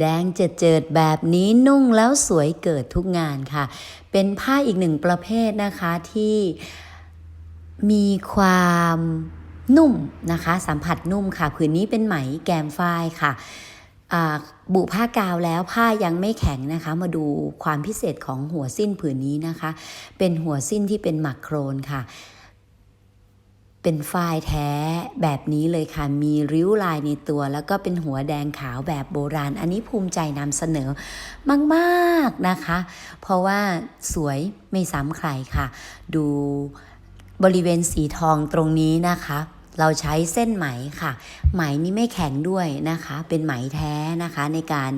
แดงเจิดๆแบบนี้นุ่งแล้วสวยเกิดทุกงานค่ะ เป็นผ้าอีกหนึ่งประเภทนะคะที่มีความนุ่มนะคะ สัมผัสนุ่มค่ะผืนนี้เป็นไหมแกมฝ้ายค่ะบุผ้ากาวแล้วผ้ายังไม่แข็งนะคะ มาดูความพิเศษของหัวสิ้นผืนนี้นะคะ เป็นหัวสิ้นที่เป็นหมักโครนค่ะ เป็นฝ้ายแท้แบบนี้เลยค่ะ มีริ้วลายในตัว แล้วก็เป็นหัวแดงขาวแบบโบราณ อันนี้ภูมิใจนำเสนอมากๆนะคะ เพราะว่าสวยไม่ซ้ำใครค่ะ ดูบริเวณสีทองตรงนี้นะคะเราใช้เส้นไหมค่ะ ไหมนี้ไม่แข็งด้วยนะคะ เป็นไหมแท้นะคะในการ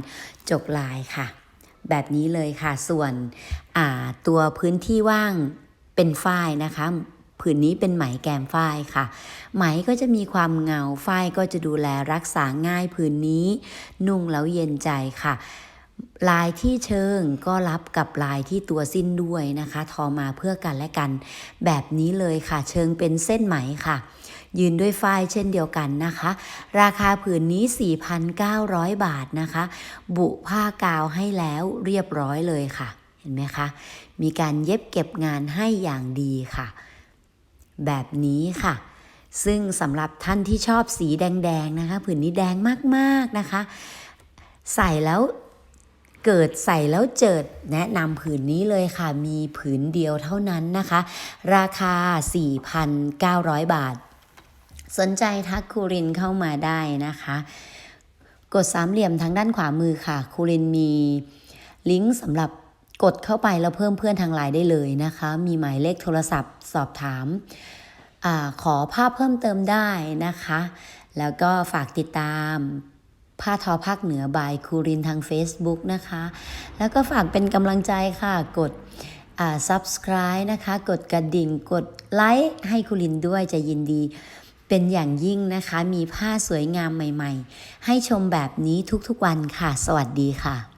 จกลายค่ะ แบบนี้เลยค่ะ ส่วนตัวพื้นที่ว่างเป็นฝ้ายนะคะ ผืนนี้เป็นไหมแกมฝ้ายค่ะ ไหมก็จะมีความเงาฝ้ายก็จะดูแลรักษาง่ายผืนนี้ นุ่งแล้วเย็นใจค่ะลายที่เชิงก็รับกับลายที่ตัวสิ้นด้วยนะคะ ทอมาเพื่อกันและกัน แบบนี้เลยค่ะ เชิงเป็นเส้นไหมค่ะ ยืนด้วยฝ้ายเช่นเดียวกันนะคะ ราคาผืนนี้ 4,900 บาทนะคะ บุผ้ากาวให้แล้วเรียบร้อยเลยค่ะ เห็นไหมคะ มีการเย็บเก็บงานให้อย่างดีค่ะ แบบนี้ค่ะ ซึ่งสำหรับท่านที่ชอบสีแดงๆนะคะผืนนี้แดงมากๆนะคะ ใส่แล้วเกิดใส่แล้วเจิดแนะนำผืนนี้เลยค่ะ มีผืนเดียวเท่านั้นนะคะ ราคา 4,900 บาท สนใจทักคูรินเข้ามาได้นะคะ กดสามเหลี่ยมทางด้านขวามือค่ะ คูรินมีลิงก์สำหรับ กดเข้าไปแล้วเพิ่มเพื่อนทางไลน์ได้เลยนะคะ มีหมายเลขโทรศัพท์สอบถามอขอภาพเพิ่มเติมได้นะคะ แล้วก็ฝากติดตามผ้าทอภาคเหนือบายคูรินทาง Facebook นะคะ แล้วก็ฝากเป็นกำลังใจค่ะ กด subscribe นะคะ กดกระดิ่ง กดไลค์ให้คูรินด้วยจะยินดีเป็นอย่างยิ่งนะคะ มีผ้าสวยงามใหม่ ๆ ให้ชมแบบนี้ทุกๆวันค่ะ สวัสดีค่ะ